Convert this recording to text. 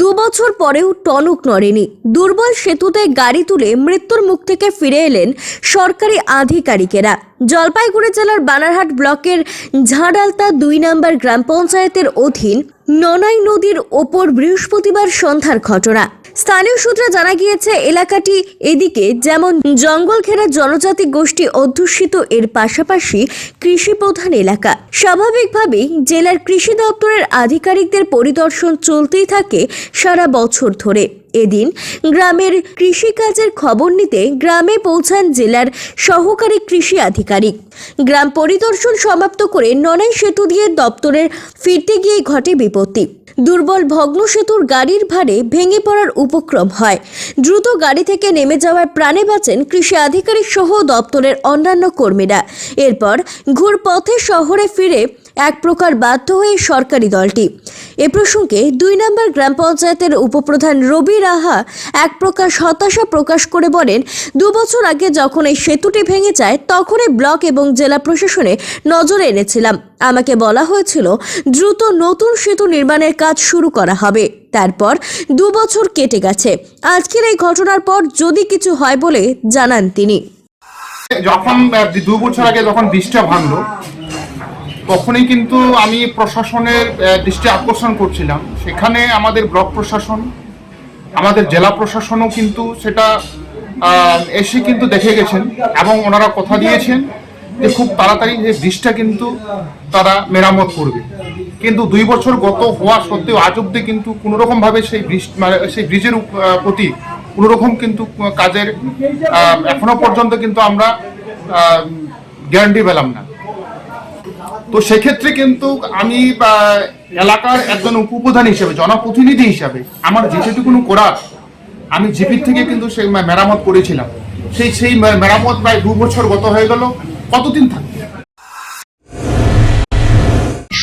দু বছর পরেও টনক নড়েনি। দুর্বল সেতুতে গাড়ি তুলে মৃত্যুর মুখ থেকে ফিরে এলেন সরকারি আধিকারিকেরা। জলপাইগুড়ি জেলার বানারহাট ব্লকের ঝাঁডালতা দুই নম্বর গ্রাম পঞ্চায়েতের অধীন ননাই নদীর ওপর বৃহস্পতিবার সন্ধ্যার ঘটনা। স্থানীয় সূত্রে জানা গিয়েছে, এলাকাটি এদিকে যেমন জঙ্গল ঘেরা জনজাতি গোষ্ঠী অধ্যুষিত, এর পাশাপাশি কৃষি প্রধান এলাকা। স্বাভাবিকভাবেই জেলার কৃষি দপ্তরের আধিকারিকদের পরিদর্শন চলতেই থাকে সারা বছর ধরে। এদিন গ্রামের কৃষিকাজের খবর নিতে গ্রামে পৌঁছান জেলার সহকারী কৃষি আধিকারিক। গ্রাম পরিদর্শন সমাপ্ত করে ননাই সেতু দিয়ে দপ্তরের ফিরতে গিয়ে ঘটে বিপত্তি। দুর্বল ভগ্ন সেতুর গাড়ির ভারে ভেঙে পড়ার উপক্রম হয়। দ্রুত গাড়ি থেকে নেমে যাওয়ায় প্রাণে বাঁচেন কৃষি আধিকারিক সহ দপ্তরের অন্যান্য কর্মীরা। এরপর ঘুরপথে শহরে ফিরে এক প্রকার বাধ্য হয়ে সরকারি দলটি। এ প্রসঙ্গে দুই নম্বর গ্রাম পঞ্চায়েতের উপপ্রধান রবি রাহা এক প্রকার হতাশা প্রকাশ করে বলেন, দু বছর আগে যখন এই সেতুটি ভেঙে যায়, তখনই ব্লক এবং জেলা প্রশাসনে নজরে এনেছিলাম। আমাকে বলা হয়েছিল, দ্রুত নতুন সেতু নির্মাণের কাজ শুরু করা হবে। তারপর দু বছর কেটে গেছে। আজকের এই ঘটনার পর যদি কিছু হয় বলে জানান তিনি। যখন দু বছর আগে যখন বৃষ্টিটা ভাঙলো তখনই কিন্তু আমি প্রশাসনের দৃষ্টি আকর্ষণ করছিলাম। সেখানে আমাদের ব্লক প্রশাসন, আমাদের জেলা প্রশাসনও কিন্তু সেটা এসে কিন্তু দেখে গেছেন এবং ওনারা কথা দিয়েছেন যে খুব তাড়াতাড়ি যে ব্রিজটা কিন্তু তারা মেরামত করবে। কিন্তু দুই বছর গত হওয়া সত্ত্বেও আজ অব্দি কিন্তু কোনো রকম সেই ব্রিজ মানে সেই ব্রিজের প্রতি কোনো রকম কিন্তু কাজের এখনও পর্যন্ত কিন্তু আমরা গ্যারান্টি পেলাম না। তো সেক্ষেত্রে কিন্তু আমি এলাকার একজন উপপ্রধান হিসেবে, জনপ্রতিনিধি হিসাবে, আমার যেটুকুনো করার আমি জিপির থেকে কিন্তু সেই মেরামত করেছিলাম। সেই সেই মেরামত প্রায় দু বছর গত হয়ে গেল। কতদিন থাকবে?